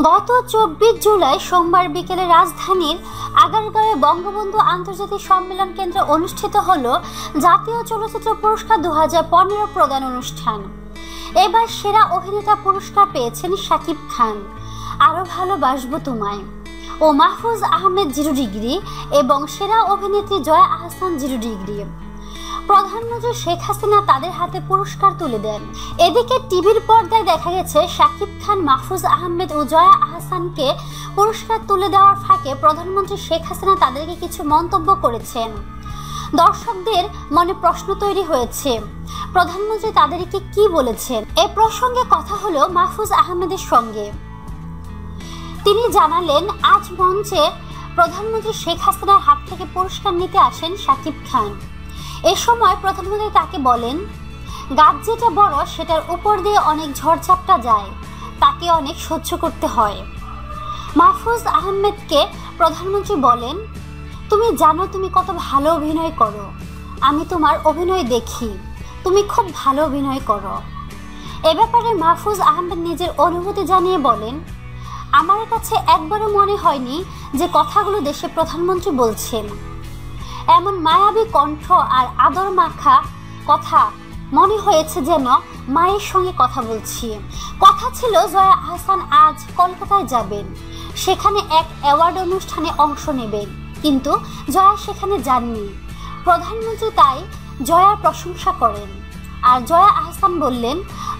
গত চব্বিশ জুলাই সোমবার বিকেলে রাজধানীর আগারগাঁওয়ে বঙ্গবন্ধু আন্তর্জাতিক সম্মেলন কেন্দ্রে অনুষ্ঠিত হল জাতীয় চলচ্চিত্র পুরস্কার দু প্রদান অনুষ্ঠান। এবার সেরা অভিনেতা পুরস্কার পেয়েছেন শাকিব খান। আরও ভালোবাসবো তোমায় ও মাহফুজ আহমেদ জিরো ডিগ্রি এবং সেরা অভিনেত্রী জয়া আহসান জিরো ডিগ্রি। প্রধানমন্ত্রী শেখ হাসিনা তাদের হাতে পুরস্কার তুলে দেন। এদিকে টিভির পর্দায় দেখা গেছে, শাকিব খান, মাহফুজ আহমেদ ও জয়া আহসানকে পুরস্কার তুলে দেওয়ার ফাঁকে প্রধানমন্ত্রী শেখ হাসিনা তাদেরকে কিছু মন্তব্য করেছেন। দর্শকদের মনে প্রশ্ন তৈরি হয়েছে, প্রধানমন্ত্রী তাদেরকে কি বলেছেন? এ প্রসঙ্গে কথা হলো মাহফুজ আহমেদের সঙ্গে। তিনি জানালেন, আজ মঞ্চে প্রধানমন্ত্রী শেখ হাসিনার হাত থেকে পুরস্কার নিতে আসেন শাকিব খান। এ সময় প্রধানমন্ত্রী তাকে বলেন, গাছ যেটা বড়, সেটার উপর দিয়ে অনেক ঝড়ঝাপটা যায়। তাকে অনেক সহ্য করতে হয়। মাহফুজ আহমেদকে প্রধানমন্ত্রী বলেন, তুমি জানো তুমি কত ভালো অভিনয় করো। আমি তোমার অভিনয় দেখি। তুমি খুব ভালো অভিনয় করো। এ ব্যাপারে মাহফুজ আহমেদ নিজের অনুভূতি জানিয়ে বলেন, আমার কাছে একবারও মনে হয়নি যে কথাগুলো দেশে প্রধানমন্ত্রী বলছেন। এমন মায়াবী কণ্ঠ আর আদর মাখা কথা মনে হয়েছে যেন মায়ের সঙ্গে কথা বলছি। কথা ছিল, জয়া আহসান আজ কলকাতায় যাবেন। সেখানে এক অ্যাওয়ার্ড অনুষ্ঠানে অংশ নেবেন। কিন্তু জয়া সেখানে যাননি। প্রধানমন্ত্রী তাই জয়ার প্রশংসা করেন। আর জয়া আহসান বললেন,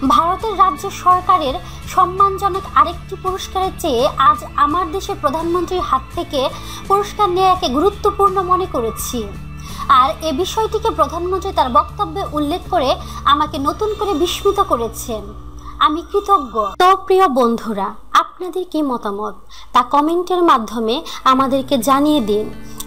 ভারতের রাজ্য সরকারের সম্মানজনক আরেকটি পুরস্কারের চেয়ে আজ আমার দেশের প্রধানমন্ত্রীর হাত থেকে পুরস্কার নেওয়াকে গুরুত্বপূর্ণ মনে করেছি। আর এ বিষয়টিকে প্রধানমন্ত্রী তার বক্তব্যে উল্লেখ করে আমাকে নতুন করে বিস্মিত করেছেন। আমি কৃতজ্ঞ। তো প্রিয় বন্ধুরা, আপনাদের কি মতামত? তা কমেন্টের মাধ্যমে আমাদেরকে জানিয়ে দিন।